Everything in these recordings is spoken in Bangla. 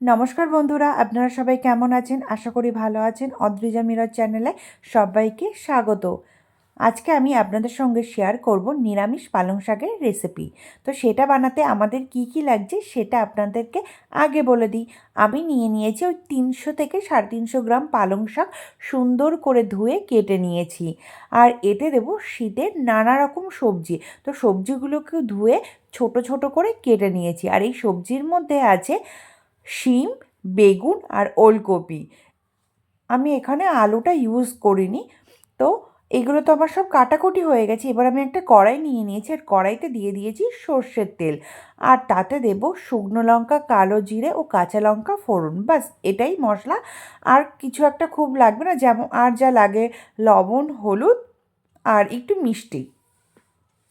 নমস্কার বন্ধুরা, আপনারা সবাই কেমন আছেন? আশা করি ভালো আছেন। অদ্রিজা মিরর চ্যানেলে সবাইকে স্বাগত। আজকে আমি আপনাদের সঙ্গে শেয়ার করব নিরামিষ পালং শাকের রেসিপি তো সেটা বানাতে আমাদের কি কি লাগছে সেটা আপনাদেরকে আগে বলে দিই। আমি নিয়ে নিয়েছি ওই তিনশো থেকে সাড়ে তিনশো গ্রাম পালং শাক সুন্দর করে ধুয়ে কেটে নিয়েছি। আর এতে দেব শীতের নানা রকম সবজি। তো সবজিগুলোকে ধুয়ে ছোট ছোট করে কেটে নিয়েছি। আর এই সবজির মধ্যে আছে শিম, বেগুন আর ওলকপি। আমি এখানে আলুটা ইউজ করিনি। তো এগুলো তো আমার সব কাটাকুটি হয়ে গেছে। এবার আমি একটা কড়াই নিয়ে নিয়েছি আর কড়াইতে দিয়ে দিয়েছি সর্ষের তেল। আর তাতে দেব শুকনো লঙ্কা, কালো জিরে ও কাঁচা লঙ্কা ফোড়ন। বাস এটাই মশলা। আর কিছু একটা খুব লাগবে না, যেমন আর যা লাগে লবণ, হলুদ আর একটু মিষ্টি।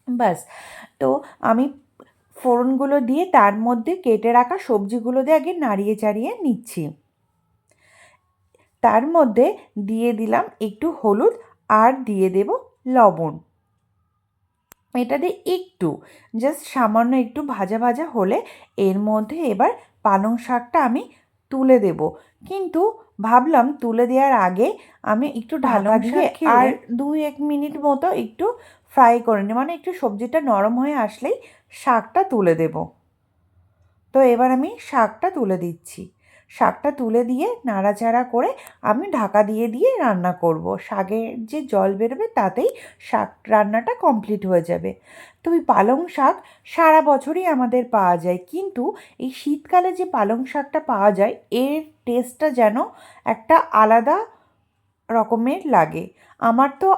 বাস তো আমি ফোড়নগুলো দিয়ে তার মধ্যে কেটে রাখা সবজিগুলো দিয়ে আগে নাড়িয়ে চাড়িয়ে নিচ্ছি। তার মধ্যে দিয়ে দিলাম একটু হলুদ আর দিয়ে দেব লবণ। এটা দিয়ে একটু জাস্ট সামান্য একটু ভাজা ভাজা হলে এর মধ্যে এবার পালং শাকটা আমি তুলে দেব। কিন্তু ভাবলাম তুলে দেওয়ার আগে আমি একটু ঢাকা দিয়ে আর দুই এক মিনিট মতো একটু ফ্রাই করে নিই মানে একটু সবজিটা নরম হয়ে আসলেই শাকটা তুলে দেব। তো এবার আমি শাকটা তুলে দিচ্ছি। শাকটা তুলে দিয়ে নাড়াচাড়া করে আমি ঢাকা দিয়ে দিয়ে রান্না করব। শাকের যে জল বেরোবে তাতেই শাক রান্নাটা কমপ্লিট হয়ে যাবে। তো ওই পালং শাক সারা বছরই আমাদের পাওয়া যায়। কিন্তু এই শীতকালে যে পালং শাকটা পাওয়া যায়, এর টেস্টটা যেন একটা আলাদা রকমের লাগে। আমার তো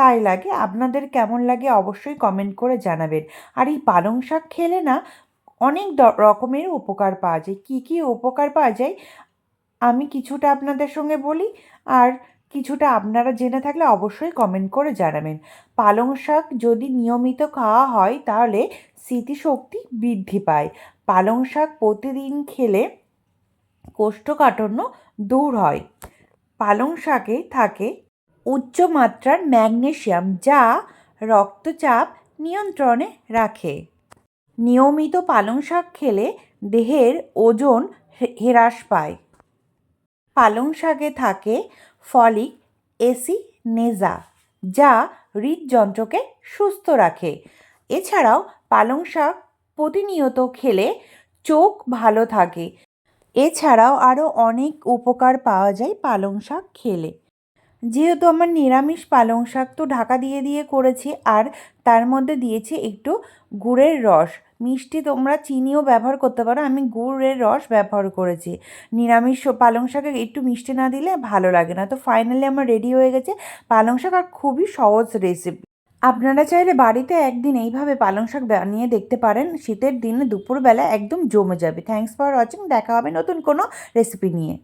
তাই লাগে। আপনাদের কেমন লাগে অবশ্যই কমেন্ট করে জানাবেন। আর এই পালং শাক খেলে না অনেক রকমের উপকার পাওয়া যায়। কী কী উপকার পাওয়া যায় আমি কিছুটা আপনাদের সঙ্গে বলি আর কিছুটা আপনারা জেনে থাকলে অবশ্যই কমেন্ট করে জানাবেন। পালং শাক যদি নিয়মিত খাওয়া হয় তাহলে স্মৃতিশক্তি বৃদ্ধি পায়। পালং শাক প্রতিদিন খেলে কোষ্ঠকাঠিন্য দূর হয়। পালং শাকে থাকে উচ্চ মাত্রার ম্যাগনেশিয়াম যা রক্তচাপ নিয়ন্ত্রণে রাখে। নিয়মিত পালং শাক খেলে দেহের ওজন হ্রাস পায়। পালং শাকে থাকে ফলিক এসি নেজা যা হৃদযন্ত্রকে সুস্থ রাখে। এছাড়াও পালং শাক প্রতিনিয়ত খেলে চোখ ভালো থাকে। এছাড়াও আরও অনেক উপকার পাওয়া যায় পালং শাক খেলে। যেহেতু আমার নিরামিষ পালং শাক তো ঢাকা দিয়ে দিয়ে করেছি আর তার মধ্যে দিয়েছি একটু গুড়ের রস। মিষ্টি তোমরা চিনিও ব্যবহার করতে পারো, আমি গুড়ের রস ব্যবহার করেছি। নিরামিষ পালং শাকে একটু মিষ্টি না দিলে ভালো লাগে না। তো ফাইনালি আমার রেডি হয়ে গেছে পালং শাক আর খুবই সহজ রেসিপি আপনারা চাইলে বাড়িতে একদিন এইভাবে পালং শাক বানিয়ে দেখতে পারেন, শীতের দিনে দুপুরবেলা একদম জমে যাবে। থ্যাংকস ফর ওয়াচিং দেখা হবে নতুন কোনো রেসিপি নিয়ে।